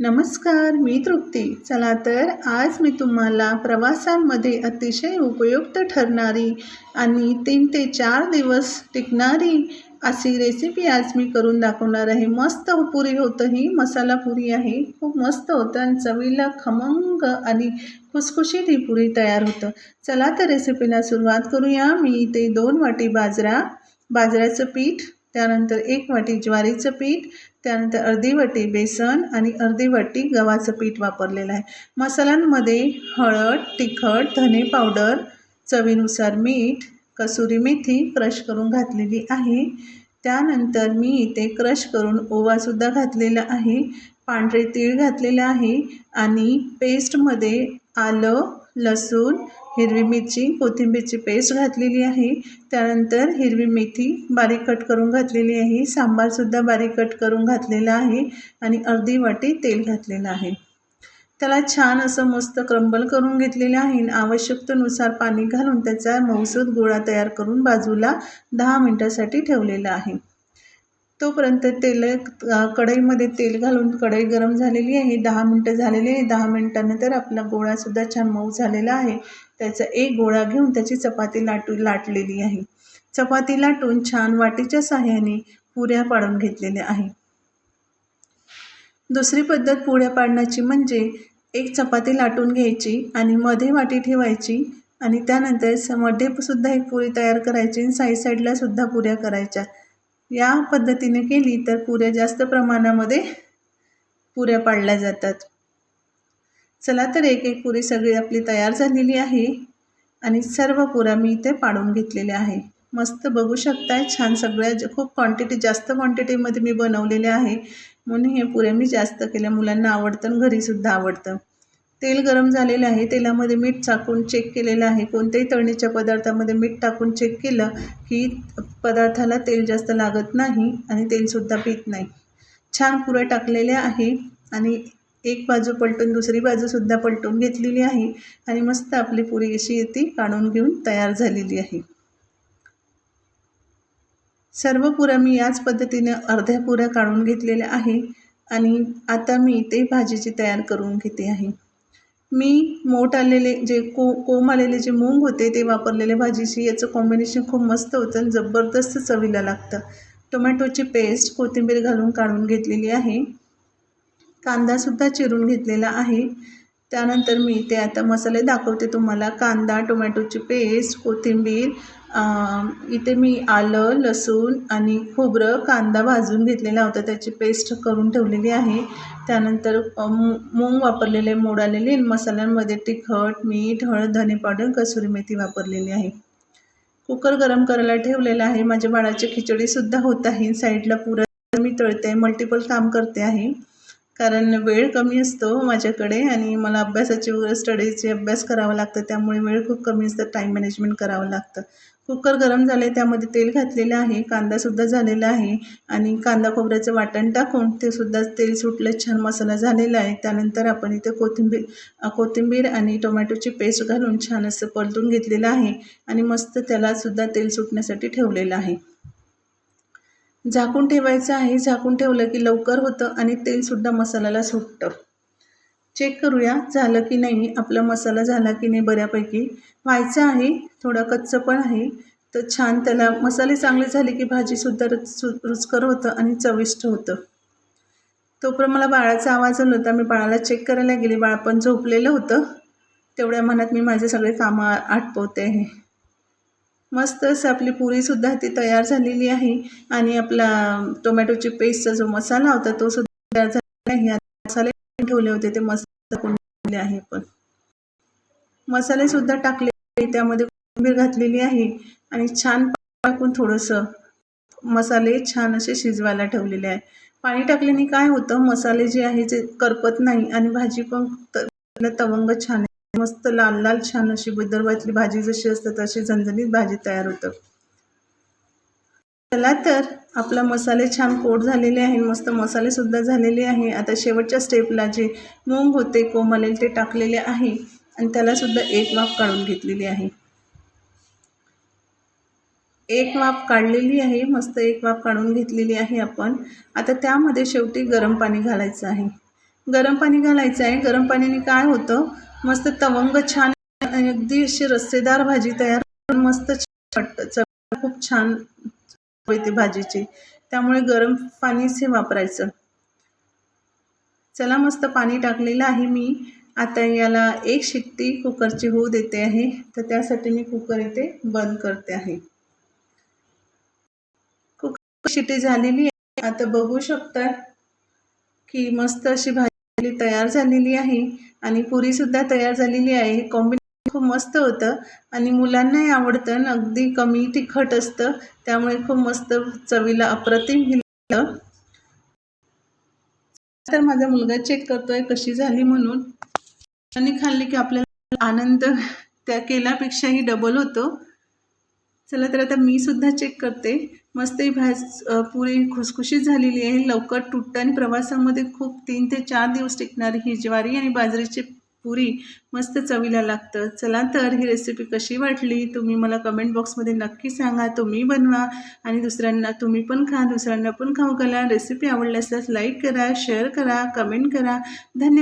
नमस्कार मी तृप्ती. चला तर आज मी तुम्हाला प्रवासांमध्ये अतिशय उपयुक्त ठरणारी आणि तीन ते चार दिवस टिकणारी अशी रेसिपी आज मी करून दाखवणार आहे. मस्त पुरी होतं ही मसाला पुरी आहे. खूप मस्त होतं आणि चवीला खमंग आणि खुसखुशीत ही पुरी तयार होतं. चला तर रेसिपीला सुरुवात करूया. मी इथे दोन वाटी बाजरा बाजऱ्याचं पीठ त्यानंतर एक वाटी ज्वारीचं पीठ त्यानंतर अर्धी वाटी बेसन आणि अर्धी वाटी गव्हाचं पीठ वापरलेलं आहे. मसाल्यांमध्ये हळद तिखट धने पावडर चवीनुसार मीठ कसुरी मेथी क्रश करून घातलेली आहे. त्यानंतर मी इथे क्रश करून ओवासुद्धा घातलेला आहे. पांढरे तीळ घातलेलं आहे आणि पेस्टमध्ये आलं लसूण हिरवी मिरची कोथिंबीरची पेस्ट घातलेली आहे. त्यानंतर हिरवी मेथी बारीक कट करून घातलेली आहे. सांबारसुद्धा बारीक कट करून घातलेला आहे आणि अर्धी वाटी तेल घातलेलं आहे. त्याला छान असं मस्त क्रंबल करून घेतलेलं आहे. आणि आवश्यकतेनुसार पाणी घालून त्याचा मौसूद गोळा तयार करून बाजूला दहा मिनटासाठी ठेवलेला आहे. तोपर्यंत तेल कढईमध्ये तेल घालून कढई गरम झालेली आहे. दहा मिनटं झालेली आहे. दहा मिनटानंतर आपला गोळासुद्धा छान मऊ झालेला आहे. त्याचा एक गोळा घेऊन त्याची चपाती लाटू लाटलेली आहे. चपाती लाटून छान वाटीच्या साह्याने पुऱ्या पाडून घेतलेल्या आहे दुसरी पद्धत पुऱ्या पाडण्याची म्हणजे एक चपाती लाटून घ्यायची आणि मध्ये वाटी ठेवायची आणि त्यानंतरमध्ये सुद्धा एक पुरी तयार करायची आणि साईड साईडला सुद्धा पुऱ्या करायच्या. या पद्धतीने केली तर पुऱ्या जास्त प्रमाणामध्ये पुऱ्या पाडल्या जातात. चला तर एक एक पुरी सगळी आपली तयार झालेली आहे आणि सर्व पुऱ्या मी इथे पाडून घेतलेल्या आहे. मस्त बघू शकताय छान सगळ्या खूप क्वांटिटी जास्त क्वांटिटीमध्ये मी बनवलेल्या आहे. म्हणून हे पुऱ्या मी जास्त केल्या. मुलांना आवडतं आणि घरीसुद्धा आवडतं. तेल गरम झालेलं आहे. तेलामध्ये मीठ टाकून चेक केलेलं आहे. कोणत्याही तळणीच्या पदार्थामध्ये मीठ टाकून चेक केलं की पदार्थाला तेल जास्त लागत नाही आणि तेलसुद्धा पित नाही. छान पुऱ्या टाकलेल्या आहे आणि एक बाजू पलटून दुसरी बाजूसुद्धा पलटून घेतलेली आहे आणि मस्त आपली पुरी अशी येते काढून घेऊन तयार झालेली आहे. सर्व पुऱ्या मी याच पद्धतीने अर्ध्या पुऱ्या काढून घेतलेल्या आहे आणि आता मी ते भाजीची तयार करून घेते आहे. मी मोठ आलेले जे को कोम आलेले जे मूग होते ते वापरलेले भाजीशी याचं कॉम्बिनेशन खूप मस्त होतं आणि जबरदस्त चवीला लागतं. टोमॅटोची पेस्ट कोथिंबीर घालून काढून घेतलेली आहे. कांदासुद्धा चिरून घेतलेला आहे. त्यानंतर मी ते आता मसाले दाखवते तुम्हाला. कांदा टोमॅटोची पेस्ट कोथिंबीर इथे मी आलं लसूण आणि खोबरं कांदा भाजून घेतलेला होता. त्याची पेस्ट करून ठेवलेली आहे. त्यानंतर मूग वापरलेले मोड आलेले मसाल्यांमध्ये तिखट मीठ हळद धने पावडर कसुरी मेथी वापरलेली आहे. कुकर गरम करायला ठेवलेला आहे. माझ्या बाळाची खिचडीसुद्धा होत आहे. साईडला पुरा मी तळते मल्टिपल काम करते आहे. कारण वेळ कमी असतो माझ्याकडे आणि मला अभ्यासाची वगैरे स्टडीचे अभ्यास करावा लागतं त्यामुळे वेळ खूप कमी असतं टाईम मॅनेजमेंट करावं लागतं. कुकर गरम झाले त्यामध्ये तेल घातलेलं आहे कांदासुद्धा झालेला आहे आणि कांदा खोबऱ्याचं वाटण टाकून ते सुद्धा तेल सुटलं छान मसाला झालेला आहे. त्यानंतर आपण इथे कोथिंबीर कोथिंबीर आणि टोमॅटोची पेस्ट घालून छान असं परतून घेतलेलं आहे आणि मस्त त्यालासुद्धा तेल सुटण्यासाठी ठेवलेलं आहे. झाकून ठेवायचं आहे. झाकून ठेवलं की लवकर होतं आणि तेलसुद्धा मसाल्याला सुटतं. चेक करूया झालं की नाही? आपला मसाला झाला की नाही बऱ्यापैकी? व्हायचं आहे. थोडा कच्चं पण आहे. तर छान त्याला मसाले चांगले झाले की भाजीसुद्धा रुच रुचकर होतं आणि चविष्ट होतं. तोपर्यंत मला बाळाचा आवाज आला होता. मी बाळाला चेक करायला गेले. बाळ पण झोपलेलं होतं. तेवढ्या मनात मी माझे सगळे कामं आटपवते आहे. मस्त असं आपली पुरीसुद्धा ती तयार झालेली आहे. आणि आपला टोमॅटोची पेस्टचा जो मसाला होता तो सुद्धा तयार झालेला आहे. मसाले ठेवले होते ते मस्त टाकून आहे पण. मसालेसुद्धा टाकले त्यामध्ये कोथिंबीर घातलेली आहे. आणि छान टाकून थोडंसं मसाले छान असे शिजवायला ठेवलेले आहे. पाणी टाकल्याने काय होतं मसाले जे आहे ते करपत नाही आणि भाजी पण तवंग छान मस्त लाल लाल छान अशी विदर्भातली भाजी जशी असते तशी झणझणीत भाजी तयार होतं. चला तर आपला मसाले छान कोट झालेले आहे मस्त मसालेसुद्धा झालेले आहे. आता शेवटच्या स्टेपला जे मूंग होते कोमलेल ते टाकलेले आहे. आणि त्यालासुद्धा एक वाफ काढून घेतलेली आहे. एक वाफ काढलेली आहे मस्त एक वाफ काढून घेतलेली आहे आपण. आता त्यामध्ये शेवटी गरम पाणी घालायचं आहे. गरम पाणी घालायचं आहे. गरम पाण्याने काय होतं? मस्त तवंग छान अगदी अशी रस्सेदार भाजी तयार मस्त वाटतं खूप छान होते भाजीची. त्यामुळे गरम पाणीच हे वापरायचं. चला मस्त पाणी टाकलेलं आहे मी. आता याला एक शिट्टी कुकरची होऊ देते आहे. तर त्यासाठी मी कुकर इथे बंद करते आहे. कुकर शिट्टी झालेली आहे. आता बघू शकता की मस्त अशी भाजी तयार झालेली आहे. आणि पुरीसुद्धा तयार झालेली आहे. हे कॉम्बिनेशन खूप मस्त होतं आणि मुलांनाही आवडतं. आणि अगदी कमी तिखट असतं. त्यामुळे खूप मस्त चवीला अप्रतिम ही तर माझा मुलगा चेक करतोय कशी झाली म्हणून. आणि खाल्ली की आपल्याला आनंद त्या केल्यापेक्षाही डबल होतो. चला तर आता मी सुद्धा चेक करते. मस्त ही भाज पुरी खुसखुशीत झालेली आहे. लवकर तुटतं आणि प्रवासामध्ये खूप तीन ते चार दिवस टिकणारी ही ज्वारी आणि बाजरीची पुरी मस्त चवीला लागतं. चला तर ही रेसिपी कशी वाटली? तुम्ही मला कमेंट बॉक्समध्ये नक्की सांगा. तुम्ही बनवा आणि दुसऱ्यांना तुम्ही पण खा दुसऱ्यांना पण खाऊ घाला. रेसिपी आवडल्यास लाईक करा शेअर करा कमेंट करा. धन्यवाद.